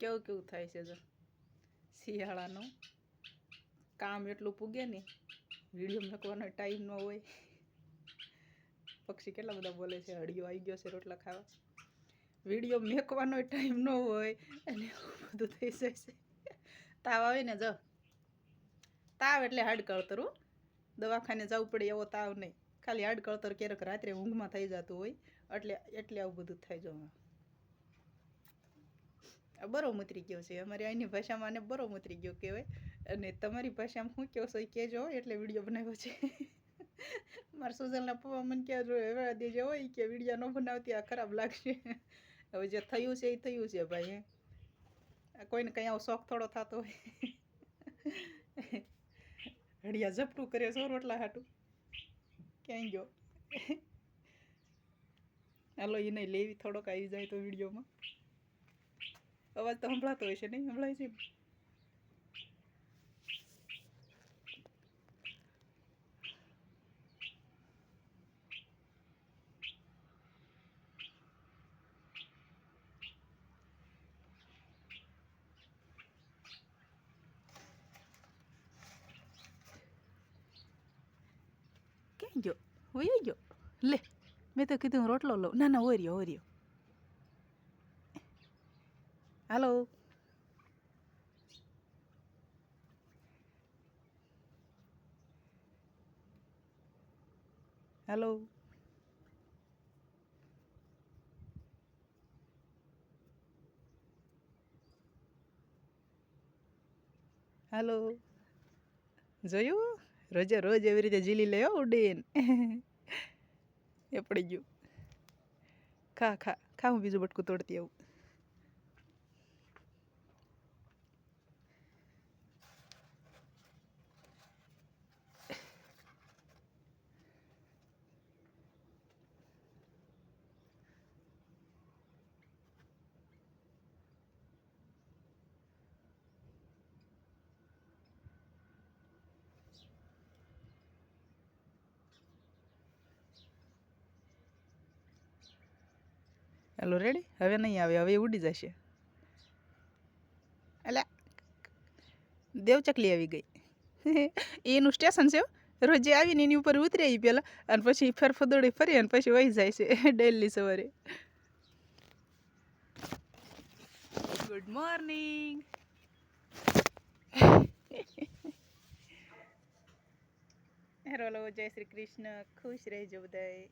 કેવું કેવું થાય છે જો? શિયાળાનું કામ એટલું પૂગે ને વીડિયો મૂકવાનો ટાઈમ ન હોય. પક્ષી કેટલા બધા બોલે છે હળીઓ આવી ગયો છે રોટલા ખાવા. વીડિયો મેકવાનો ટાઈમ ન હોય અને બધું થઈ જાય છે. તાવ આવે ને જો. તાવ એટલે હાડ કળતરું દવાખાને જવું પડે એવો તાવ નહીં. ખાલી હાડ કળતર ક્યારેક રાત્રે ઊંઘમાં થઈ જતું હોય. એટલે એટલે આવું બધું થાય જો. આ બરો ઉતરી ગયો છે. અમારી અહીંની ભાષામાં આને બરો ઉતરી ગયો કહેવાય. અને તમારી ભાષામાં શું કહો છો એ કહેજો એટલે વીડિયો બનાવ્યો છે. મારા સુજલના પપ્પા મને કહે જો એવા દેજો હોય કે વીડિયો ન બનાવતી, આ ખરાબ લાગશે. હવે જે થયું છે એ થયું છે ભાઈ એ કોઈને કંઈ આવો શોખ થોડો થતો હોય. હડિયા ઝપટું કરે છો રોટલા હાટું. ક્યાંય ગયો? હાલો એને લેવી, થોડોક આવી જાય તો વિડીયોમાં. અવાજ તો સંભળાતો હોય છે નહીં સંભળાય છે? ક્યાં ગયો વયો ગયો લે મેં તો કીધું રોટલો લઉં ના ના ઓર્યો ઓર્યો હાલો હાલો હાલો જોયું રોજે રોજ એવી રીતે ઝીલી લે હો ઉડીન એ પડી ગયું ખા ખા ખા હું બીજું બટકું તોડતી આવું હાલો રેડી હવે નહીં આવે, હવે ઉડી જશે. એટલે દેવચકલી આવી ગઈ. એનું સ્ટેશન છે રોજે આવીને એની ઉપર ઉતરે આવી પહેલાં અને પછી ફેર ફદોડી ફરી અને પછી વહી જાય છે ડેલી સવારે. ગુડ મોર્નિંગ હેરો જય શ્રી કૃષ્ણ. ખુશ રહેજો બધાય.